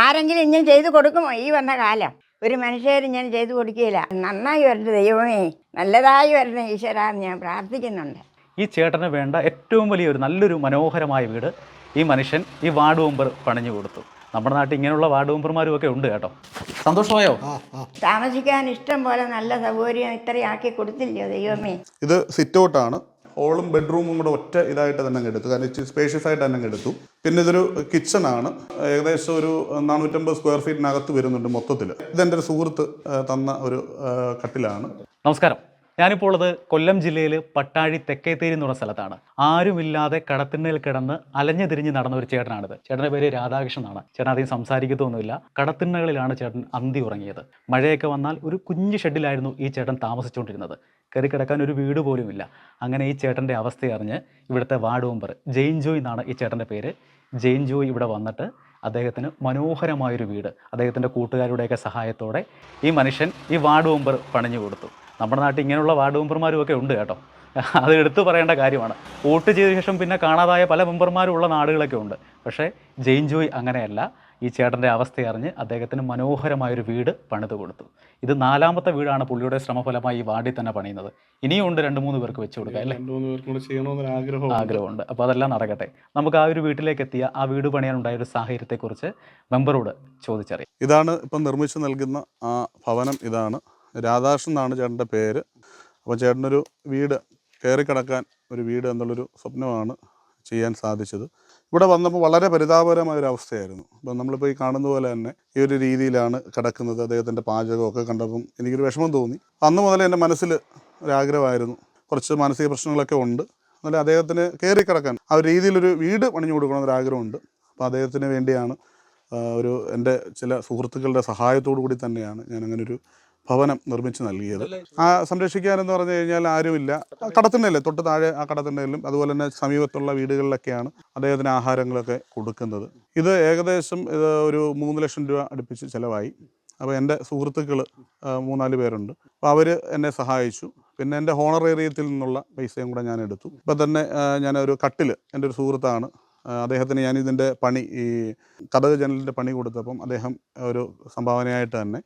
ആരെങ്കിലും ഇങ്ങനെ ചെയ്തു കൊടുക്കുമോ ഈ വന്ന കാലം? ഒരു മനുഷ്യർ ഞാൻ ചെയ്തു കൊടുക്കുകയില്ല. നന്നായി വരട്ടെ ദൈവമേ. നല്ലതായി വരണേ ഈശ്വര എന്ന് ഞാൻ പ്രാർത്ഥിക്കുന്നുണ്ട്. ഈ ചേട്ടന് വേണ്ട ഏറ്റവും വലിയൊരു നല്ലൊരു മനോഹരമായ വീട് ഈ മനുഷ്യൻ ഈ വാർഡ് മെമ്പർ പണിഞ്ഞു കൊടുത്തു. നമ്മുടെ നാട്ടിൽ ഇങ്ങനെയുള്ള വാർഡ് മെമ്പർമാരും ഒക്കെ ഉണ്ട് കേട്ടോ. സന്തോഷമായോ? താമസിക്കാൻ ഇഷ്ടം പോലെ നല്ല സൗകര്യം ഇത്രയാക്കി ആക്കി കൊടുത്തില്ലയോ ദൈവമേ? ഇത് സിറ്റ് ഔട്ടാണ്. ഹോളും ബെഡ്റൂമും കൂടെ ഒറ്റ ഇതായിട്ട് തന്നെ എടുത്തു. കാരണം ഇച്ചിരി സ്പേഷ്യസ് ആയിട്ട് തന്നെ എടുത്തു. പിന്നെ ഇതൊരു കിച്ചൺ ആണ്. ഏകദേശം ഒരു നാനൂറ്റമ്പത് സ്ക്വയർ ഫീറ്റിനകത്ത് വരുന്നുണ്ട് മൊത്തത്തിൽ ഇതെന്റെ ഒരു സുഹൃത്ത് തന്ന ഒരു കട്ടിലാണ്. നമസ്കാരം. ഞാനിപ്പോൾ ഉള്ളത് കൊല്ലം ജില്ലയിൽ പട്ടാഴി തെക്കേത്തേരി എന്ന് പറഞ്ഞ സ്ഥലത്താണ്. ആരുമില്ലാതെ കടത്തിണ്ണയിൽ കിടന്ന് അലഞ്ഞു തിരിഞ്ഞ് നടന്ന ഒരു ചേട്ടനാണിത്. ചേട്ടന്റെ പേര് രാധാകൃഷ്ണൻ രാധാകൃഷ്ണനാണ് ചേട്ടൻ അധികം സംസാരിക്കത്തൊന്നുമില്ല. കടത്തിണ്ണകളിലാണ് ചേട്ടൻ അന്തി ഉറങ്ങിയത്. മഴയൊക്കെ വന്നാൽ ഒരു കുഞ്ഞു ഷെഡിലായിരുന്നു ഈ ചേട്ടൻ താമസിച്ചുകൊണ്ടിരുന്നത്. കയറി കിടക്കാൻ ഒരു വീട് പോലുമില്ല. അങ്ങനെ ഈ ചേട്ടന്റെ അവസ്ഥ അറിഞ്ഞ് ഇവിടുത്തെ വാർഡ് മെമ്പർ ജെയിൻ ജോയ് എന്നാണ് ഈ ചേട്ടന്റെ പേര്. ജെയിൻ ജോയ് ഇവിടെ വന്നിട്ട് അദ്ദേഹത്തിന് മനോഹരമായൊരു വീട് അദ്ദേഹത്തിന്റെ കൂട്ടുകാരുടെയൊക്കെ സഹായത്തോടെ ഈ മനുഷ്യൻ ഈ വാർഡ് മെമ്പർ പണിഞ്ഞു കൊടുത്തു. നമ്മുടെ നാട്ടിൽ ഇങ്ങനെയുള്ള വാർഡ് മെമ്പർമാരും ഒക്കെ ഉണ്ട് കേട്ടോ. അത് എടുത്തു പറയേണ്ട കാര്യമാണ്. വോട്ട് ചെയ്ത ശേഷം പിന്നെ കാണാതായ പല മെമ്പർമാരും ഉള്ള നാടുകളൊക്കെ ഉണ്ട്. പക്ഷേ ജെയിൻ ജോയ് അങ്ങനെയല്ല. ഈ ചേട്ടന്റെ അവസ്ഥ അറിഞ്ഞ് അദ്ദേഹത്തിന് മനോഹരമായൊരു വീട് പണിത് കൊടുത്തു. ഇത് നാലാമത്തെ വീടാണ് പുള്ളിയുടെ ശ്രമഫലമായി ഈ വാർഡിൽ തന്നെ പണിയുന്നത്. ഇനിയും ഉണ്ട് രണ്ട് മൂന്ന് പേർക്ക് വെച്ച് കൊടുക്കുക അല്ലേ? മൂന്ന് പേർക്കും കൂടെ ചെയ്യണമെന്നൊരു ആഗ്രഹം ആഗ്രഹമുണ്ട്. അപ്പോൾ അതെല്ലാം നടക്കട്ടെ. നമുക്ക് ആ ഒരു വീട്ടിലേക്ക് എത്തിയ ആ വീട് പണിയാനുണ്ടായ ഒരു സാഹചര്യത്തെക്കുറിച്ച് മെമ്പറോട് ചോദിച്ചറിയാം. ഇതാണ് ഇപ്പം നിർമ്മിച്ചു നൽകുന്ന ആ ഭവനം ഇതാണ്. രാധാകൃഷ്ണൻ എന്നാണ് ചേട്ടന്റെ പേര്. അപ്പോൾ ചേട്ടനൊരു വീട് കയറി കിടക്കാൻ ഒരു വീട് എന്നുള്ളൊരു സ്വപ്നമാണ് ചെയ്യാൻ സാധിച്ചത്. ഇവിടെ വന്നപ്പോൾ വളരെ പരിതാപകരമായ ഒരു അവസ്ഥയായിരുന്നു. അപ്പം നമ്മളിപ്പോൾ ഈ കാണുന്ന പോലെ തന്നെ ഈ ഒരു രീതിയിലാണ് കിടക്കുന്നത്. അദ്ദേഹത്തിന്റെ പാചകമൊക്കെ കണ്ടപ്പം എനിക്കൊരു വിഷമം തോന്നി. അന്ന് മുതൽ എന്റെ മനസ്സിൽ ഒരാഗ്രഹമായിരുന്നു കുറച്ച് മാനസിക പ്രശ്നങ്ങളൊക്കെ ഉണ്ട്. എന്നാലും അദ്ദേഹത്തിന് കയറി കിടക്കാൻ ആ ഒരു രീതിയിലൊരു വീട് പണിഞ്ഞു കൊടുക്കണമെന്നൊരു ആഗ്രഹമുണ്ട്. അപ്പോൾ അദ്ദേഹത്തിന് വേണ്ടിയാണ് ഒരു എന്റെ ചില സുഹൃത്തുക്കളുടെ സഹായത്തോടു കൂടി തന്നെയാണ് ഞാൻ അങ്ങനെ ഒരു ഭവനം നിർമ്മിച്ച് നൽകിയത്. ആ സംരക്ഷിക്കാനെന്ന് പറഞ്ഞു കഴിഞ്ഞാൽ ആരുമില്ല. കടത്തിണ്ടല്ലേ തൊട്ട് താഴെ ആ കടത്തിണ്ടയിലും അതുപോലെ തന്നെ സമീപത്തുള്ള വീടുകളിലൊക്കെയാണ് അദ്ദേഹത്തിന് ആഹാരങ്ങളൊക്കെ കൊടുക്കുന്നത്. ഇത് ഏകദേശം ഇത് ഒരു മൂന്ന് ലക്ഷം രൂപ അടുപ്പിച്ച് ചിലവായി. അപ്പോൾ എന്റെ സുഹൃത്തുക്കൾ മൂന്നാൽ പേരുണ്ട്. അപ്പോൾ അവർ എന്നെ സഹായിച്ചു. പിന്നെ എന്റെ ഹോണർ ഏരിയത്തിൽ നിന്നുള്ള പൈസയും കൂടെ ഞാൻ എടുത്തു. ഇപ്പം തന്നെ ഞാനൊരു കട്ടിൽ എന്റെ ഒരു സുഹൃത്താണ്. അദ്ദേഹത്തിന് ഞാൻ ഇതിന്റെ പണി ഈ കഥക് ജനലിന്റെ പണി കൊടുത്തപ്പം അദ്ദേഹം ഒരു സംഭാവനയായിട്ട് തന്നെ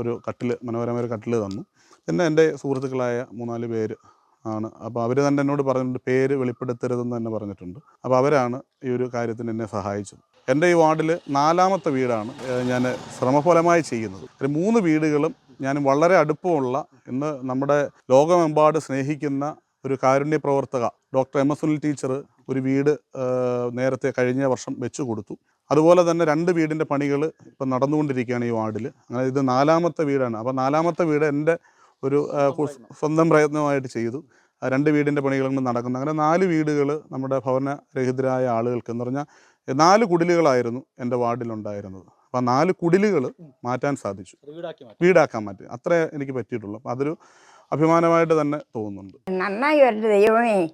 ഒരു കട്ടിൽ മനോഹരമായ ഒരു കട്ടിൽ തന്നു. പിന്നെ എന്റെ സുഹൃത്തുക്കളായ മൂന്നാൽ പേര് ആണ്. അപ്പോൾ അവർ തന്നെ എന്നോട് പറഞ്ഞിട്ടുണ്ട് പേര് വെളിപ്പെടുത്തരുതെന്ന് തന്നെ പറഞ്ഞിട്ടുണ്ട്. അപ്പോൾ അവരാണ് ഈ ഒരു കാര്യത്തിന് എന്നെ സഹായിച്ചത്. എന്റെ ഈ വാർഡിൽ നാലാമത്തെ വീടാണ് ഞാൻ ശ്രമഫലമായി ചെയ്യുന്നത്. ഒരു മൂന്ന് വീടുകളും ഞാൻ വളരെ അടുപ്പമുള്ള ഇന്ന് നമ്മുടെ ലോകമെമ്പാട് സ്നേഹിക്കുന്ന ഒരു കാരുണ്യ പ്രവർത്തക doctor M S Sunil teacher ഒരു വീട് നേരത്തെ കഴിഞ്ഞ വർഷം വെച്ചു കൊടുത്തു. അതുപോലെ തന്നെ രണ്ട് വീടിന്റെ പണികൾ ഇപ്പം നടന്നുകൊണ്ടിരിക്കുകയാണ് ഈ വാർഡിൽ. അങ്ങനെ ഇത് നാലാമത്തെ വീടാണ്. അപ്പോൾ നാലാമത്തെ വീട് എന്റെ ഒരു സ്വന്തം പ്രയത്നമായിട്ട് ചെയ്തു. രണ്ട് വീടിന്റെ പണികളും നടക്കുന്നു. അങ്ങനെ നാല് വീടുകൾ നമ്മുടെ ഭവനരഹിതരായ ആളുകൾക്ക് എന്ന് പറഞ്ഞാൽ നാല് കുടിലുകളായിരുന്നു എന്റെ വാർഡിലുണ്ടായിരുന്നത്. അപ്പോൾ ആ നാല് കുടിലുകൾ മാറ്റാൻ സാധിച്ചു. വീടാക്കാൻ മാറ്റി. അത്രേ എനിക്ക് പറ്റിയിട്ടുള്ളൂ. അപ്പോൾ അതൊരു അഭിമാനമായിട്ട് തന്നെ തോന്നുന്നുണ്ട്. നന്നായി ദൈവമേ.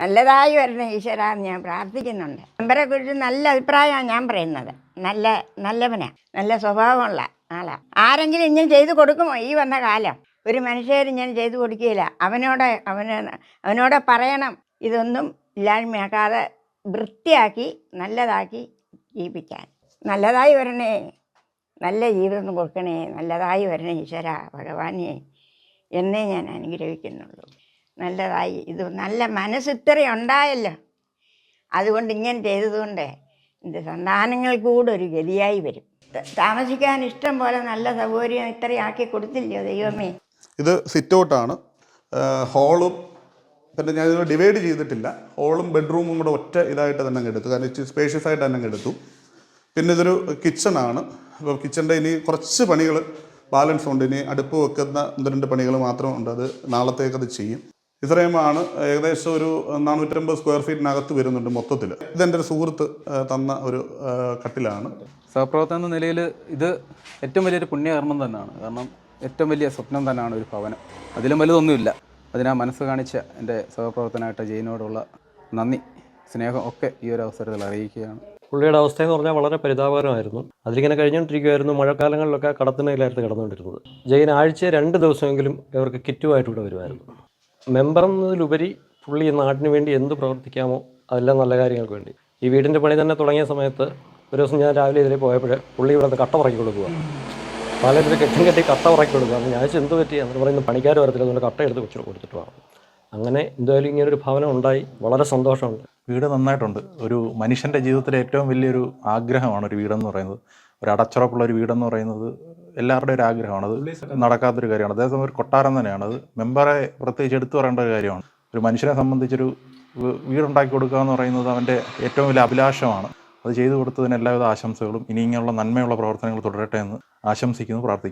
നല്ലതായി വരണേ ഈശ്വര ഞാൻ പ്രാർത്ഥിക്കുന്നുണ്ട്. അമ്പരെ കുറിച്ച് നല്ല അഭിപ്രായമാണ് ഞാൻ പറയുന്നത്. നല്ല നല്ലവനാ. നല്ല സ്വഭാവമുള്ള ആളാ. ആരെങ്കിലും ഇങ്ങനെ ചെയ്തു കൊടുക്കുമോ ഈ വന്ന കാലം? ഒരു മനുഷ്യർ ഇങ്ങനെ ചെയ്തു കൊടുക്കുകയില്ല. അവനോട് അവന് അവനോട് പറയണം. ഇതൊന്നും ഇല്ലായ്മയാക്കാതെ വൃത്തിയാക്കി നല്ലതാക്കി ജീവിക്കാൻ. നല്ലതായി വരണേ. നല്ല ജീവിതം കൊടുക്കണേ. നല്ലതായി വരണേ ഈശ്വര ഭഗവാനെ. എന്നേ ഞാൻ അനുഗ്രഹിക്കുന്നുള്ളൂ. നല്ലതായി. ഇത് നല്ല മനസ്സ് ഇത്രയും ഉണ്ടായല്ലോ. അതുകൊണ്ട് ഇങ്ങനെ ചെയ്തതുകൊണ്ട് എന്റെ സന്താനങ്ങൾ കൂടെ ഒരു ഗതിയായി വരും. താമസിക്കാൻ ഇഷ്ടം പോലെ നല്ല സൗകര്യം ഇത്രയാക്കി കൊടുത്തില്ലയോ ദൈവമേ? ഇത് സിറ്റ് ഔട്ടാണ് ഹോളും പിന്നെ ഞാൻ ഇതിനെ ഡിവൈഡ് ചെയ്തിട്ടില്ല. ഹോളും ബെഡ്റൂമും കൂടെ ഒറ്റ ഇതായിട്ട് തന്നെ എടുത്തു. കാരണം ഇച്ചിരി സ്പേഷ്യസ് ആയിട്ട് തന്നെ എടുത്തു. പിന്നെ ഇതൊരു കിച്ചണാണ് അപ്പോൾ കിച്ചണിന്റെ ഇനി കുറച്ച് പണികൾ ബാലൻസ് ഉണ്ട്. ഇനി അടുപ്പ് വെക്കുന്ന ഒന്ന് രണ്ട് പണികൾ മാത്രമേ ഉണ്ട്. അത് നാളത്തേക്ക് അത് ചെയ്യും. ഇത്രയുമാണ് ഏകദേശം ഒരു നാനൂറ്റമ്പത് സ്ക്വയർ ഫീറ്റിനകത്ത് വരുന്നുണ്ട് മൊത്തത്തിൽ ഇതെന്റെ ഒരു സുഹൃത്ത് തന്ന ഒരു കട്ടിലാണ്. സഹപ്രവർത്തനം എന്ന നിലയിൽ ഇത് ഏറ്റവും വലിയൊരു പുണ്യകർമ്മം തന്നെയാണ്. കാരണം ഏറ്റവും വലിയ സ്വപ്നം തന്നെയാണ് ഒരു ഭവനം. അതിലും വലുതൊന്നുമില്ല. അതിനാ മനസ്സ് കാണിച്ച എന്റെ സഹപ്രവർത്തനായിട്ട് ജയിനോടുള്ള നന്ദി സ്നേഹം ഒക്കെ ഈ ഒരു അവസരത്തിൽ അറിയിക്കുകയാണ്. പുള്ളിയുടെ അവസ്ഥ എന്ന് പറഞ്ഞാൽ വളരെ പരിതാപകരമായിരുന്നു. അതിലിങ്ങനെ കഴിഞ്ഞുകൊണ്ടിരിക്കുകയായിരുന്നു മഴക്കാലങ്ങളിലൊക്കെ കടത്തിനയിലായിരുന്നു കിടന്നുകൊണ്ടിരുന്നത്. ജയിൻ ആഴ്ച രണ്ട് ദിവസമെങ്കിലും ഇവർക്ക് കിറ്റുമായിട്ട് ഇവിടെ വരുമായിരുന്നു. മെമ്പർ എന്നതിലുപരി പുള്ളി നാടിന് വേണ്ടി എന്ത് പ്രവർത്തിക്കാമോ അതെല്ലാം നല്ല കാര്യങ്ങൾക്ക് വേണ്ടി. ഈ വീടിന്റെ പണി തന്നെ തുടങ്ങിയ സമയത്ത് ഒരു ദിവസം ഞാൻ രാവിലെ ഇതിലേ പോയപ്പോൾ പുള്ളി ഇവിടെ കട്ട പറക്കി കൊടുക്കുക പലരും കെട്ടും കെട്ടി കട്ട പറക്കി കൊടുക്കുക അപ്പോൾ ഞാൻ എന്ത് പറ്റി എന്ന് പറയുന്നത് പണിക്കാർ വരത്തില്ല. അതുകൊണ്ട് കട്ട എടുത്ത് കൊച്ചു കൊടുത്തിട്ട് വേണം അങ്ങനെ എന്തായാലും ഇങ്ങനെ ഒരു ഭവനം ഉണ്ടായി. വളരെ സന്തോഷമുണ്ട്. വീട് നന്നായിട്ടുണ്ട്. ഒരു മനുഷ്യന്റെ ജീവിതത്തിലെ ഏറ്റവും വലിയൊരു ആഗ്രഹമാണ് ഒരു വീടെന്ന് പറയുന്നത്. ഒരു അടച്ചുറപ്പുള്ള ഒരു വീടെന്ന് പറയുന്നത് എല്ലാവരുടെയും ഒരു ആഗ്രഹമാണ്. അത് നടക്കാത്തൊരു കാര്യമാണ്. അതേസമയം ഒരു കൊട്ടാരം തന്നെയാണ്. അത് മെമ്പറെ പ്രത്യേകിച്ച് എടുത്തു പറയേണ്ട ഒരു കാര്യമാണ്. ഒരു മനുഷ്യനെ സംബന്ധിച്ചൊരു വീടുണ്ടാക്കി കൊടുക്കുക എന്ന് പറയുന്നത് അവന്റെ ഏറ്റവും വലിയ അഭിലാഷമാണ്. അത് ചെയ്തു കൊടുത്തതിന് എല്ലാവിധ ആശംസകളും ഇനി ഇങ്ങനെയുള്ള നന്മയുള്ള പ്രവർത്തനങ്ങൾ തുടരട്ടെ എന്ന് ആശംസിക്കുന്നു പ്രാർത്ഥിക്കുന്നു.